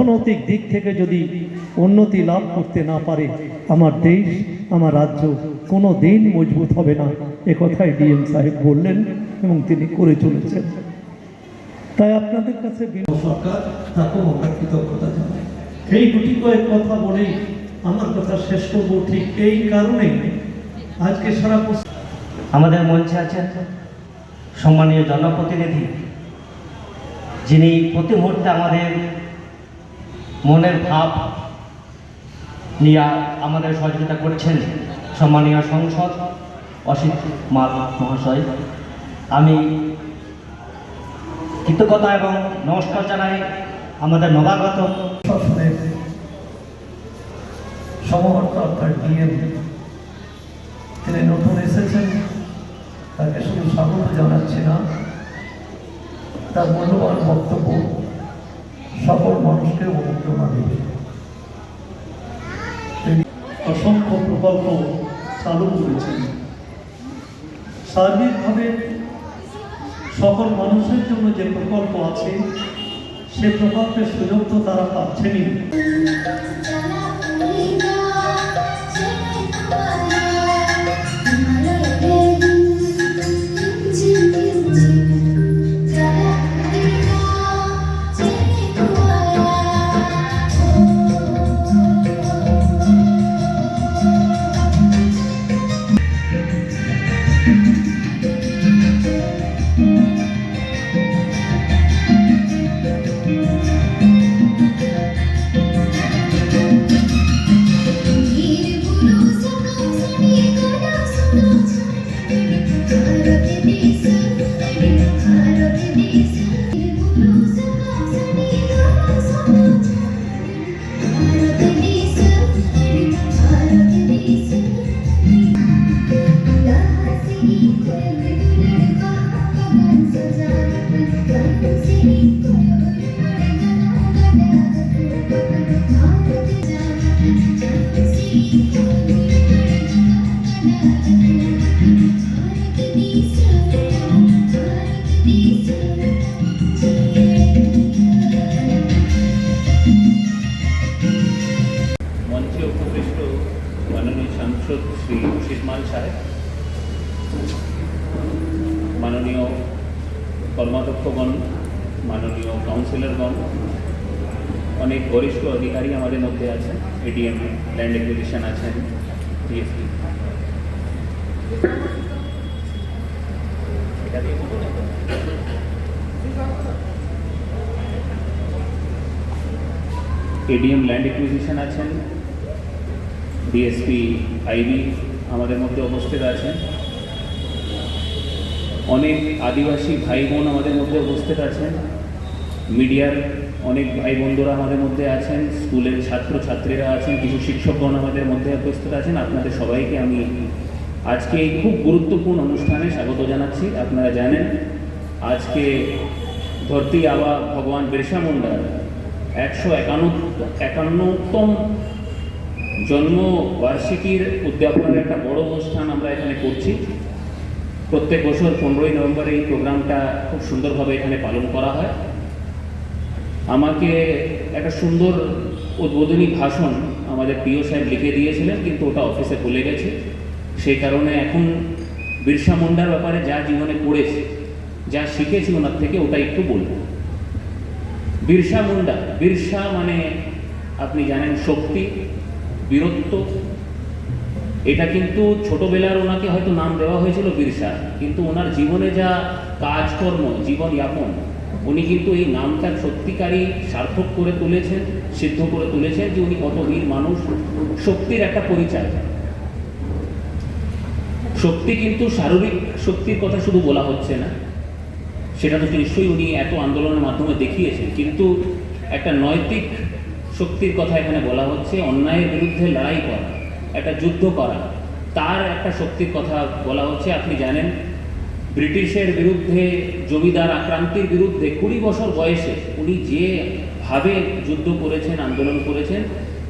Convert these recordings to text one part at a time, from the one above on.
অর্থনৈতিক দিক থেকে যদি উন্নতি লাভ করতে না পারে আমার দেশ আমার রাজ্য কোনো দিন মজবুত হবে না। এ কথাই ডিএম সাহেব বললেন এবং তিনি করে চলেছেন। তাই আপনাদের কাছে সরকার তাকেও আমরা কৃতজ্ঞতা জানাই। এই দুটি কয়েক কথা বলেই আমার কথা শেষ করব ঠিক এই কারণেই। আজকে সারা আমাদের মঞ্চে আছেন সম্মানীয় জনপ্রতিনিধি যিনি প্রতি মুহূর্তে আমাদের মনের ভাব নিয়ে আমাদের সহযোগিতা করছেন সম্মানীয় সংসদ অসিত মাল মহাশয়। আমি কৃতজ্ঞতা এবং নমস্কার জানাই আমাদের নবাগত ডিএম। তিনি নতুন এসেছেন, তাকে শুধু স্বাগত জানাচ্ছি না, তার মূল্যবান বক্তব্য মানুষকে দেবে তিনি অসংখ্য প্রকল্প চালু করেছেন। সার্বিকভাবে সকল মানুষের জন্য যে প্রকল্প আছে, সে প্রকল্পের সুযোগ তো তারা পাচ্ছেনই। কর্মাধ্যক্ষগণ মাননীয় কাউন্সিলরগণ, অনেক বরিষ্ঠ অধিকারী আমাদের মধ্যে আছেন এডিএম ল্যান্ড একুইজিশন আছেন তো? এডিএম ল্যান্ড একুইজিশন আছেন ডিএসপি আইবি আমাদের মধ্যে উপস্থিত আছেন অনেক আদিবাসী ভাই বোন আমাদের মধ্যে উপস্থিত আছেন। মিডিয়ার অনেক ভাই বন্ধুরা আমাদের মধ্যে আছেন, স্কুলের ছাত্র ছাত্রীরা আছেন, কিছু শিক্ষকগণ আমাদের মধ্যে উপস্থিত আছেন। আপনাদের সবাইকে আমি আজকে এই খুব গুরুত্বপূর্ণ অনুষ্ঠানে স্বাগত জানাচ্ছি। আপনারা জানেন, আজকে ধরতি আবা ভগবান বিরসা মুন্ডার একশো একান্ন একান্নতম জন্মবার্ষিকীর উদ্যাপনের একটা বড় অনুষ্ঠান আমরা এখানে করছি। প্রত্যেক বছর পনেরোই নভেম্বর এই প্রোগ্রামটা খুব সুন্দরভাবে এখানে পালন করা হয়। আমাকে একটা সুন্দর উদ্বোধনী ভাষণ আমাদের প্রিয় সাহেব লিখে দিয়েছিলেন, কিন্তু ওটা অফিসে ভুলে গেছে। সেই কারণে এখন বিরসা মুন্ডার ব্যাপারে যা জীবনে পড়েছে, যা শিখেছি ওনার থেকে ওটা একটু বলব। বিরসা মুন্ডা, বিরসা মানে আপনি জানেন শক্তি, বীরত্ব এটা কিন্তু ছোটবেলার ওনাকে হয়তো নাম দেওয়া হয়েছিল বিরসা, কিন্তু ওনার জীবনে যা কাজকর্ম, জীবনযাপন, উনি কিন্তু এই নামটা সত্যিকারই সার্থক করে তুলেছেন, সিদ্ধ করে তুলেছেন যে উনি কত বীর মানুষ, শক্তির একটা পরিচয়। শক্তি কিন্তু শারীরিক শক্তির কথা শুধু বলা হচ্ছে না, সেটা তো নিশ্চয়ই উনি এত আন্দোলনের মাধ্যমে দেখিয়েছেন, কিন্তু একটা নৈতিক শক্তির কথা এখানে বলা হচ্ছে, অন্যায়ের বিরুদ্ধে লড়াই করা। একটা যুদ্ধ করা। তার একটা শক্তির কথা বলা হচ্ছে, আপনি জানেন, ব্রিটিশের বিরুদ্ধে, জমিদার আক্রান্তির বিরুদ্ধে কুড়ি বছর বয়সে উনি যেভাবে যুদ্ধ করেছেন, আন্দোলন করেছেন,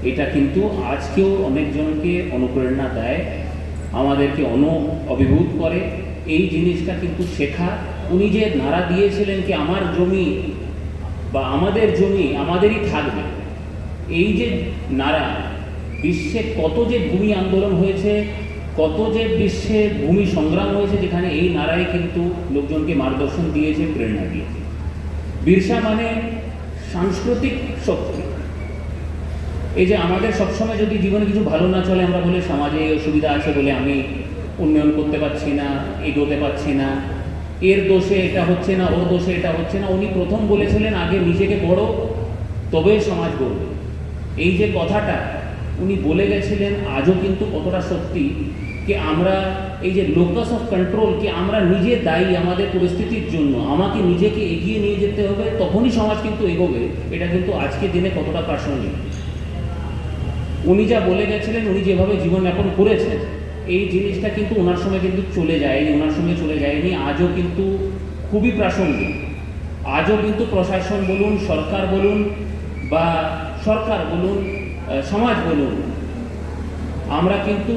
এটা কিন্তু আজকেও অনেকজনকে অনুপ্রেরণা দেয়, আমাদেরকে অন অভিভূত করে। এই জিনিসটা কিন্তু শেখা। উনি যে নাড়া দিয়েছিলেন কি আমার জমি বা আমাদের জমি, আমাদেরই থাকবে, এই যে নারা বিশ্বে কত যে ভূমি আন্দোলন হয়েছে, কত যে বিশ্বে ভূমি সংগ্রাম হয়েছে, যেখানে এই নারায় কিন্তু লোকজনকে মার্গদর্শন দিয়েছে, প্রেরণা দিয়েছে। বিরসা মানে সাংস্কৃতিক শক্তি। এই যে আমাদের সবসময় যদি জীবনে কিছু ভালো না চলে, আমরা বলে, সমাজে অসুবিধা আছে বলে আমি উন্নয়ন করতে পারছি না, এগোতে পারছি না। এর দোষে এটা হচ্ছে না, ওর দোষে এটা হচ্ছে না। উনি প্রথম বলেছিলেন, আগে নিজেকে বড় তবে সমাজ গড়বে। এই যে কথাটা উনি বলে গেছিলেন, আজও কিন্তু কতটা সত্যি কি আমরা এই যে লোকাস অফ কন্ট্রোল কি আমরা নিজে দায়ী আমাদের পরিস্থিতির জন্য, আমাকে নিজেকে এগিয়ে নিয়ে যেতে হবে, তখনই সমাজ কিন্তু এগোবে। এটা কিন্তু আজকের দিনে কতটা প্রাসঙ্গিক। উনি যা বলে গেছিলেন, উনি যেভাবে জীবনযাপন করেছেন, এই জিনিসটা কিন্তু ওনার সময় কিন্তু চলে যায়নি, ওনার সঙ্গে চলে যায়নি, আজও কিন্তু খুবই প্রাসঙ্গিক। আজও কিন্তু প্রশাসন বলুন, সরকার বলুন বা সরকার বলুন সমাজ বলুন। আমরা কিন্তু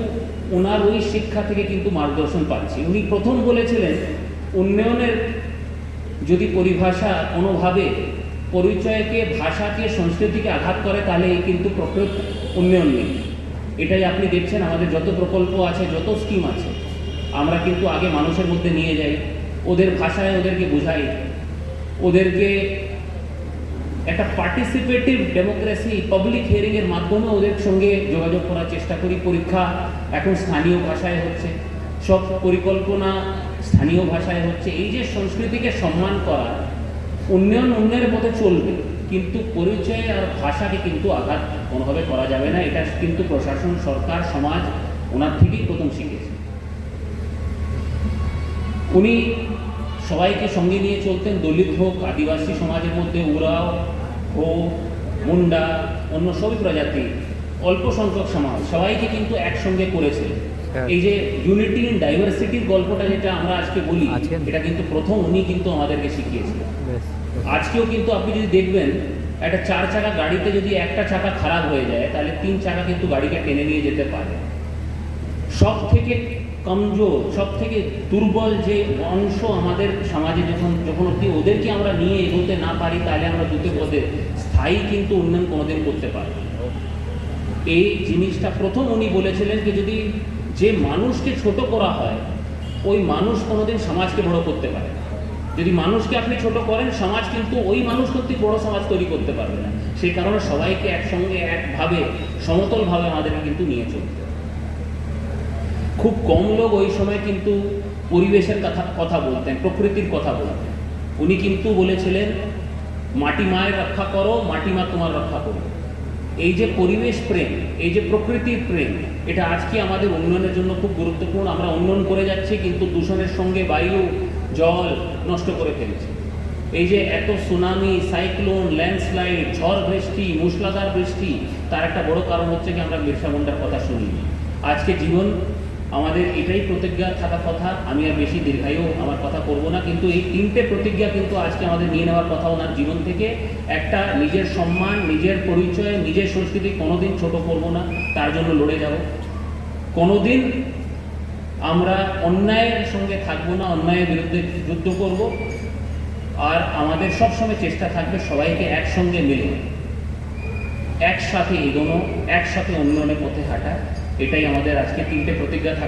ওনার ওই শিক্ষা থেকে কিন্তু মার্গদর্শন পাচ্ছি। উনি প্রথম বলেছিলেন, উন্নয়নের যদি পরিভাষা কোনোভাবে পরিচয়কে, ভাষাকে, সংস্কৃতিকে আঘাত করে, তাহলে কিন্তু প্রকৃত উন্নয়ন নেই। এটাই আপনি দেখছেন, আমাদের যত প্রকল্প আছে, যত স্কিম আছে, আমরা কিন্তু আগে মানুষের মধ্যে নিয়ে যাই। ওদের ভাষায় ওদেরকে বোঝাই। ওদেরকে একটা পার্টিসিপেটিভ ডেমোক্রেসি পাবলিক হিয়ারিং এর মাধ্যমে ওদের সঙ্গে যোগাযোগ করার চেষ্টা করি, পরীক্ষা এখন স্থানীয় ভাষায় হচ্ছে, সব পরিকল্পনা স্থানীয় ভাষায় হচ্ছে, এই যে সংস্কৃতিকে সম্মান করা, উন্নয়ন উন্নয়নের পথে চলবে, কিন্তু পরিচয় আর ভাষাকে কিন্তু আঘাত কোনোভাবে করা যাবে না, এটা কিন্তু প্রশাসন, সরকার, সমাজ, ওনার থেকেই প্রথম শিখেছে। উনি সবাইকে সঙ্গে নিয়ে চলতেন দলিত হোক আদিবাসী সমাজের মধ্যে উরাও হো মুন্ডা অন্য সবই প্রজাতি অল্প সংখ্যক সমাজ সবাইকে কিন্তু একসঙ্গে করেছে হ্যাঁ। এই যে ইউনিটি ইন ডাইভার্সিটির গল্পটা যেটা আমরা আজকে বলি? এটা কিন্তু প্রথম উনি কিন্তু আমাদেরকে শিখিয়েছিলেন আজকেও কিন্তু আপনি যদি দেখবেন একটা চার চাকা গাড়িতে যদি একটা চাকা খারাপ হয়ে যায় তাহলে তিন চাকা কিন্তু গাড়িকে টেনে নিয়ে যেতে পারে সব থেকে কমজোর সব থেকে দুর্বল যে অংশ আমাদের সমাজে যখন যখন অব্দি ওদেরকে আমরা নিয়ে এগোতে না পারি, তাহলে আমরা দুটো পদে স্থায়ী কিন্তু উন্নয়ন কোনোদিন করতে পারি। এই জিনিসটা প্রথম উনি বলেছিলেন যে যদি যে মানুষকে ছোট করা হয়, ওই মানুষ কোনোদিন সমাজকে বড় করতে পারে যদি মানুষকে আপনি ছোট করেন, সমাজ কিন্তু ওই মানুষ কর্তৃক বড় সমাজ তৈরি করতে পারবে না সেই কারণে সবাইকে একসঙ্গে একভাবে, সমতলভাবে আমাদেরকে কিন্তু নিয়ে চলতে। খুব কম লোক ওই সময় কিন্তু পরিবেশের কথা কথা বলতেন, প্রকৃতির কথা বলতেন। উনি কিন্তু বলেছিলেন, মাটি মায়ের রক্ষা করো, মাটি মা তোমার রক্ষা করো। এই যে পরিবেশ প্রেম, এই যে প্রকৃতির প্রেম, এটা আজকে আমাদের উন্নয়নের জন্য খুব গুরুত্বপূর্ণ। আমরা উন্নয়ন করে যাচ্ছি, কিন্তু দূষণের সঙ্গে বায়ু, জল নষ্ট করে ফেলছি। এই যে এত সুনামি, সাইক্লোন, ল্যান্ডস্লাইড, ঝড় বৃষ্টি, মুষলাধার বৃষ্টি, তার একটা বড় কারণ হচ্ছে কি আমরা বিরসা মুন্ডার কথা শুনি আজকে জীবন আমাদের এটাই প্রতিজ্ঞা, থাকা কথা। আমি আর বেশি দীর্ঘায়ু আমার কথা করব না, কিন্তু এই তিনটে প্রতিজ্ঞা কিন্তু আজকে আমাদের নিয়ে নেওয়ার কথা ওনার জীবন থেকে। একটা, নিজের সম্মান, নিজের পরিচয়, নিজের সংস্কৃতি কোনোদিন ছোট করব না, তার জন্য লড়ে যাব। কোনোদিন আমরা অন্যায়ের সঙ্গে থাকব না, অন্যায়ের বিরুদ্ধে যুদ্ধ করব। আর আমাদের সবসময় চেষ্টা থাকবে সবাইকে একসঙ্গে মিলে একসাথে এগোনো, একসাথে উন্নয়নের পথে হাঁটা, এটাই আমাদের আজকে তিনটে প্রতিজ্ঞা থাকা